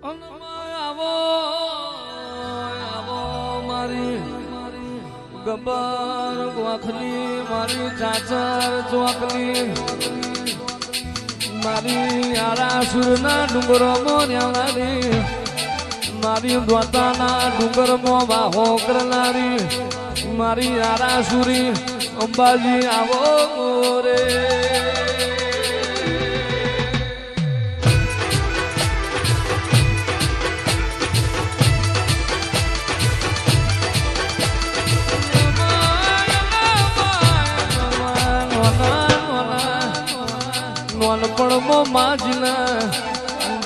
આવો આવો મારી ગબ્બર ગોખલી મારી ચાચર ચોકલી મારી આરાસુરના ડુંગરો મોર્યાવારી મારી દ્વાતાના ડુંગરમાં વાહો કરનારી. મારી આરાસુરી અંબાજી આવો રે નોનપણમાં માજના,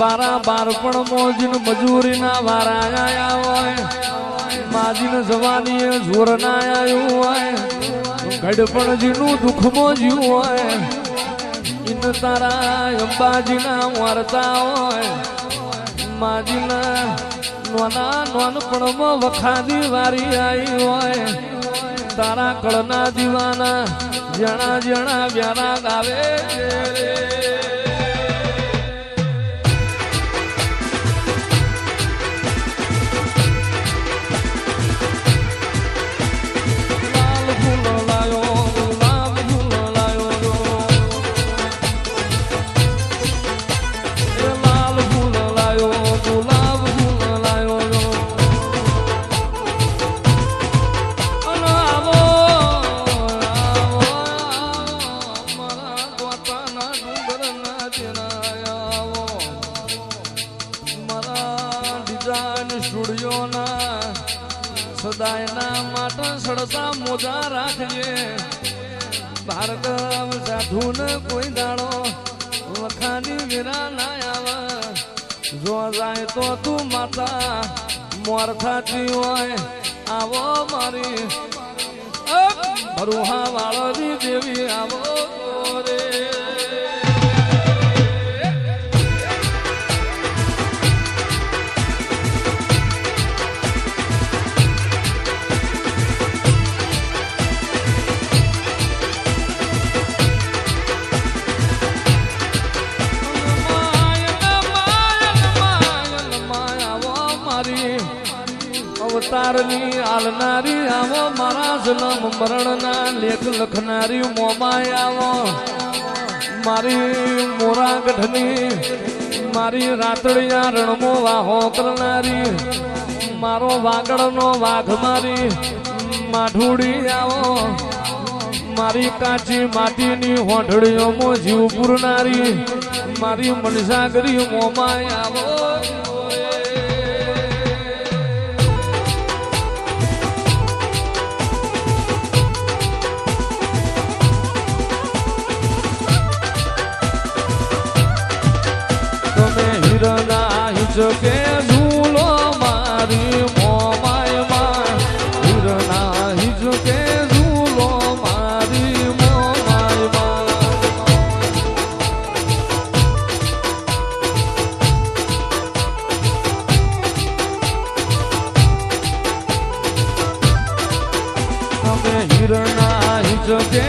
બારા બારપણમાં જીન મજૂરીના વારા આયા હોય. માજીન જવાની જોર ના આવ્યું હોય. ઘડપણ જીનું દુઃખમાં જીવ હોય. ઇન તારા અંબાજીના વારતા હોય. માજીના નોના નોનપણમાં વખાદી વારી આવી હોય. તારા કળના દીવાના જણા જણા વ્યારા ગાવે. ડિઝાઇન સ્ટુડિયોના સદાયના માટે સડતા મોજા રાખજે. ભાર્ગવ સાધુ ને કોઈ દાડો વખાની વીરા ના આવે. જો જાય તો તું માતા, મોર થાતી હોય, આવો મારી. ભરુહા વાળો દેવી આવો. અવતારની આલનારી આવો, મારા જન્મ મરણના લેખ લખનારી મોમાય આવો. મારી મોરા ગઢની મારી રાતળિયા રણમો વાહો કરનારી, મારો વાગડનો વાઘ મારી માઠુડી આવો. મારી કાચી માટીની હોઢડીઓમાં જીવ પૂરનારી, મારી મનસાગરી મોમાય આવો. હિચકે ઝૂલો મારી મોમાયમાં હિરના હિચકે ઝૂલો મારી મોમાયમાં તમે હિરના હિચકે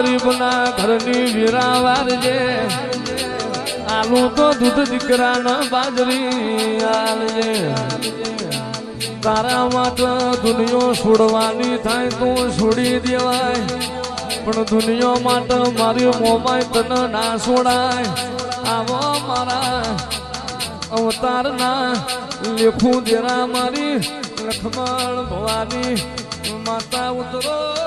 ગરીબના ઘરની વીરા વારજે આલુ તો દૂધ દીકરાના બાજરી આલજે. તારા માટે દુનિયો છોડવાની થાય તો છોડી દેવાય. પણ દુનિયા માટે મારી મોમાય તને ના છોડાય. આવો મારા અવતારના લેખું દેરા મારી લખમણ ભવાની. માતા ઉતરો.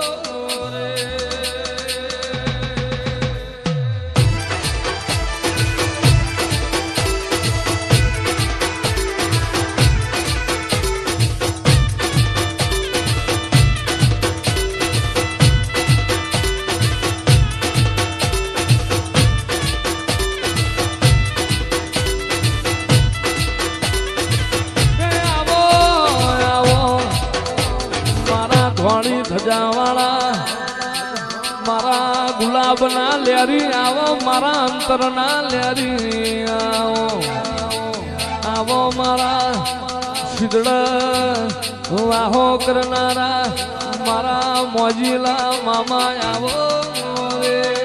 મારા ધોળી ધજાવાળા ગુલાબના લેરી આવો, મારા અંતરના લેરી આવો. આવો મારા શીતળ વાહો કરનારા, મારા મોજીલા મામા આવો રે.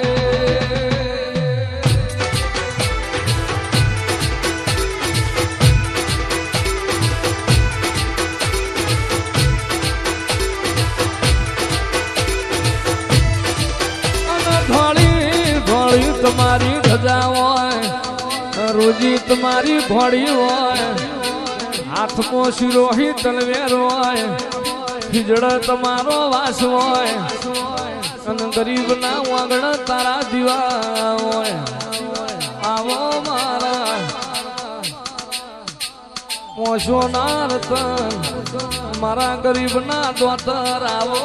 તમારી ધજા હોય, રોજી તમારી ભોળી હોય, હાથમાં શિરોહી તલવેર હોય, ખીજડ તમારો વાસ હોય, અને ગરીબ ના વાગણ તારા દીવા હોય. આવો મારા મોશો ના રતન, મારા ગરીબ ના દોતર આવો.